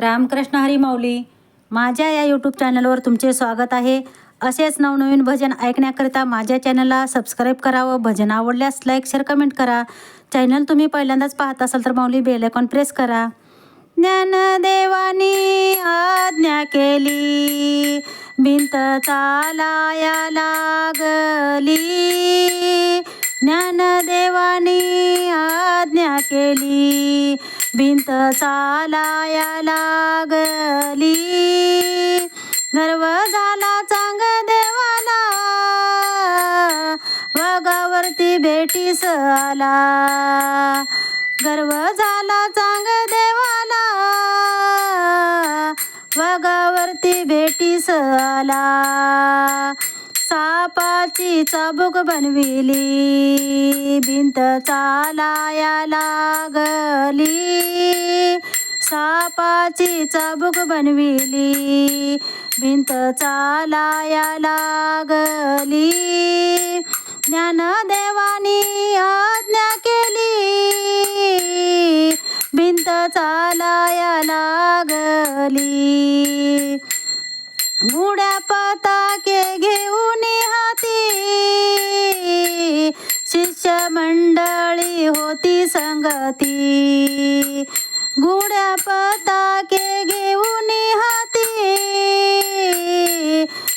रामकृष्ण हरी माऊली. माझ्या या यूट्यूब चॅनलवर तुमचे स्वागत आहे. असेच नवनवीन भजन ऐकण्याकरिता माझ्या चॅनलला सबस्क्राईब करावं भजन आवडल्यास लाईक शेअर कमेंट करा. चॅनल तुम्ही पहिल्यांदाच पाहत असाल तर माऊली बेल आयकॉन प्रेस करा. ज्ञानदेवानी आज्ञा केली. भिंत चालाया लागली. ज्ञानदेवानी आज्ञा केली. भिंत चालाया लागली. गर्व झाला चांग देवाला. वाघावरती भेटीस आला. गर्व झाला चांग देवाला. वाघावरती भेटीस आला. सापाची चाबूक बनविली. भिंत चालाया लागली. सापाची चाबूक बनविली. भिंत चालाया लागली. ज्ञानदेवानी आज्ञा केली. भिंत चालाया लागली. मुड्या पताके घेऊन हाती. शिष्य मंडळी होती संगती. गुड्या पताके घेऊन हाती.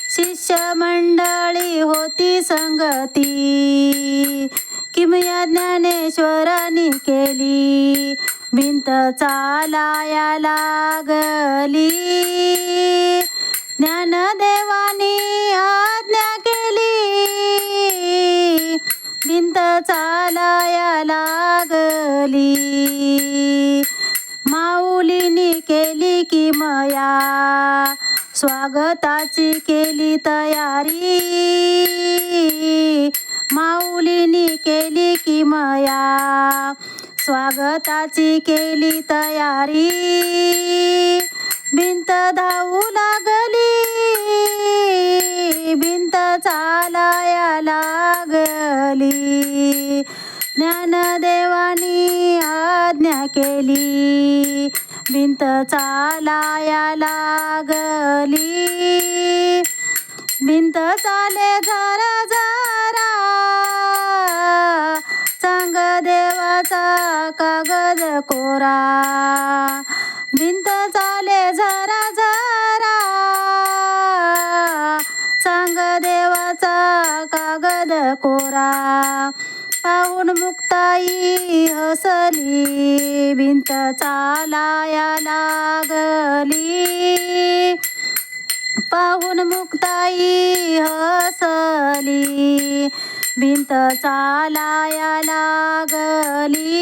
शिष्य मंडळी होती संगती. किमया ज्ञानेश्वरांनी केली. भिंत चालाया लागली. ज्ञानदेवानी आज्ञा केली. भिंत चालाया लागली. माऊलीनी केली की मया. स्वागताची केली तयारी. माऊलीनी केली की मया. स्वागताची केली तयारी. भिंत धावू आली ज्ञानदेवानी आज्ञा केली. भिंत चालाया लागली. भिंत चाले झरा झरा चांग देवाचा कागद कोरा. भिंत चाले जरा झरा कोरा. पाहून मुक्ताई हसली भिंत चालाया लागली. पाहून मुक्ताई हसली भिंत चालाया लागली.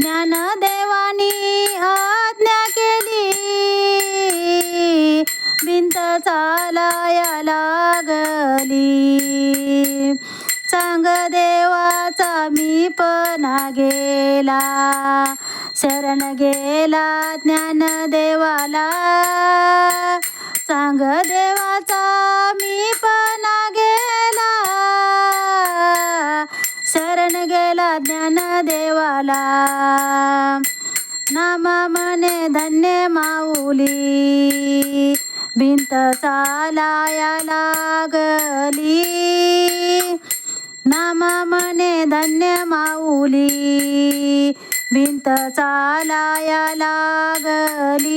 ज्ञानदेवानी आज्ञा केली भिंत चालाया लागली. गेला. शरण गेला ज्ञान देवाला. सांग देवाचा मी पण गेला. शरण गेला ज्ञान देवाला. नामा मने धन्य माऊली. भिंत चालाया लागली. नामा मने धन्य माऊली. भिंत चालाया लागली.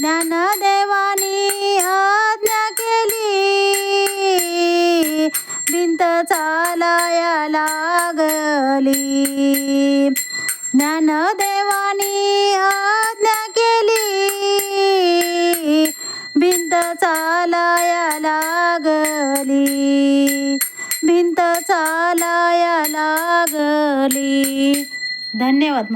ज्ञानदेवानी आज्ञा केली. भिंत चालाया लागली. ज्ञानदेवानी आज्ञा केली. भिंत चालाया लागली. भिंत चालाया लागली. धन्यवाद.